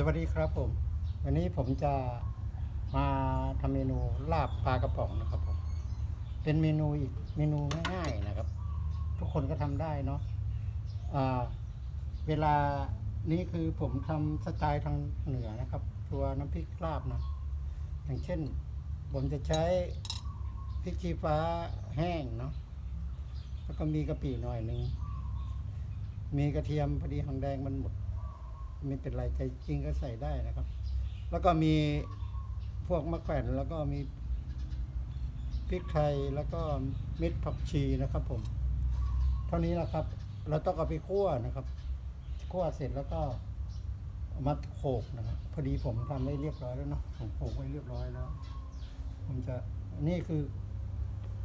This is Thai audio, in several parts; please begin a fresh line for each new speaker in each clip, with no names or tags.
สวัสดีครับผม วันนี้ผมจะมาทำเมนูลาบปลากระป๋องนะครับผม เป็นเมนูอีกเมนูง่ายๆนะครับ ทุกคนก็ทำได้เนาะเวลานี้คือผมทำสไตล์ทางเหนือนะครับ ตัวน้ำพริกลาบนะ อย่างเช่น ผมจะใช้พริกชี้ฟ้าแห้งเนาะ แล้วก็มีกะปิหน่อยหนึ่ง มีกระเทียมพอดีหางแดงมันหมด ไม่เป็นไรใจจริงก็ใส่ได้นะครับ แล้วก็มีพวกมะแขวนแล้วก็มีพริกไทยแล้วก็เม็ดผักชีนะครับ ผม เท่านี้แหละครับ เราต้องเอาไปคั่วนะครับคั่วเสร็จแล้วก็เอามาโขกนะครับ พอดีผมทำไว้เรียบร้อยแล้วเนาะผมโขกไว้เรียบร้อยแล้ว ผมจะนี่คือ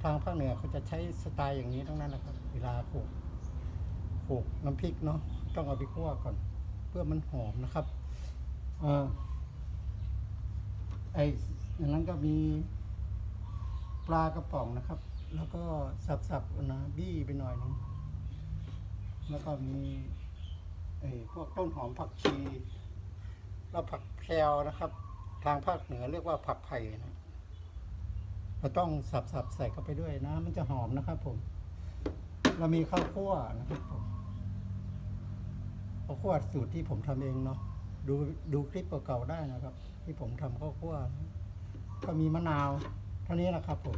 ทางภาคเหนือเขาจะใช้สไตล์อย่างนี้ทั้งนั้นนะครับ เวลาโขกโขกน้ำพริกเนาะต้องเอาไปคั่วก่อน พื่อมันหอมนะครับเออไอ้อย่างนั้นก็มีปลากระป๋องนะครับ แล้วก็สับๆนะบี้ไปหน่อยหนึงแล้วก็มีไอ้พวกต้นหอมผักชี แล้วผักแพรวนะครับ ทางภาคเหนือเรียกว่าผักไผ่นะเราต้องสับๆใส่เข้าไปด้วยนะ มันจะหอมนะครับผม เรามีข้าวคั่วนะครับผม ข้าวคั่วสูตรที่ผมทำเองเนาะดูดูคลิปเก่าๆได้นะครับ ที่ผมทำข้าวคั่วก็มีมะนาว เท่านี้แหละครับผม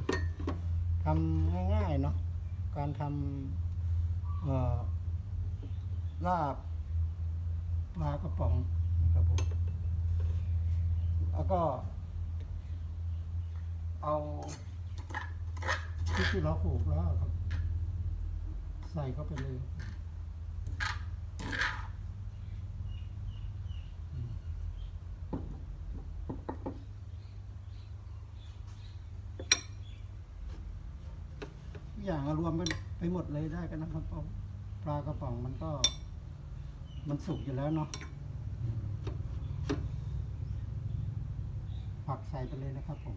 ทำง่ายๆเนาะการทำลาบปลากระป๋องนะครับผมแล้วก็ เอาที่ที่เราผูกแล้วครับ ใส่เข้าไปเลย อย่างอารวมกันไปหมดเลยได้กันนะครับเพราปลากระป๋องมันก็ มันสุกอยู่แล้วเนาะผักใส่ไปเลยนะครับผม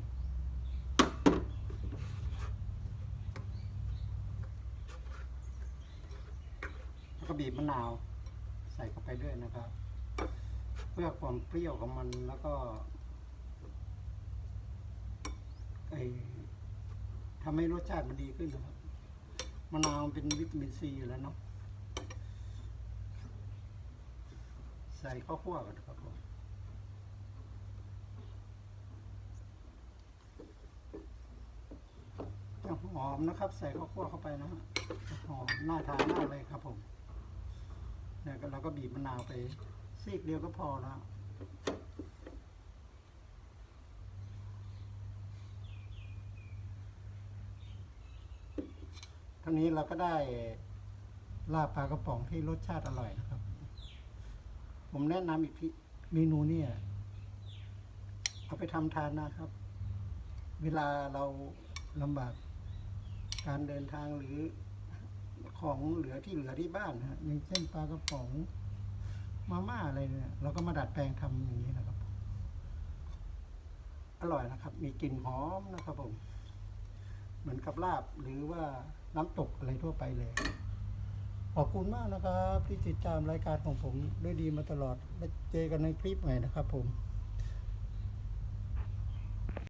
แล้วก็บีบมะนาว ใส่เข้าไปด้วยนะครับ เพื่อความเปรี้ยวของมันแล้วก็ไอทำให้รสชาติมันดีขึ้นนะครับ มะนาวเป็นวิตามินซีอยู่แล้วเนาะใส่ข้าวคั่วกันนครับผมจะหอมนะครับ ใส่ข้าวคั่วเข้าไปนะฮะหอมน่าทานมากเลยครับผมเนี่ยเราก็บีบมะนาวไปซีกเดียวก็พอแล้ว เท่านี้เราก็ได้ลาบปลากระป๋องที่รสชาติอร่อยนะครับ ผมแนะนำอีกที่เมนูเนี่ย เอาไปทำทานนะครับ เวลาเราลำบากการเดินทางหรือของเหลือที่เหลือที่บ้านนะอย่างเช่นปลากระป๋องมาม่าอะไรเนี่ยเราก็มาดัดแปลงทำอย่างนี้นะครับ อร่อยนะครับ มีกลิ่นหอมนะครับผม มือนกับลาบหรือว่าน้ำตกอะไรทั่วไปเลย ขอบคุณมากนะครับ ที่ติดตามรายการของผมด้วยดีมาตลอดและเจอกันในคลิปใหม่นะครับผม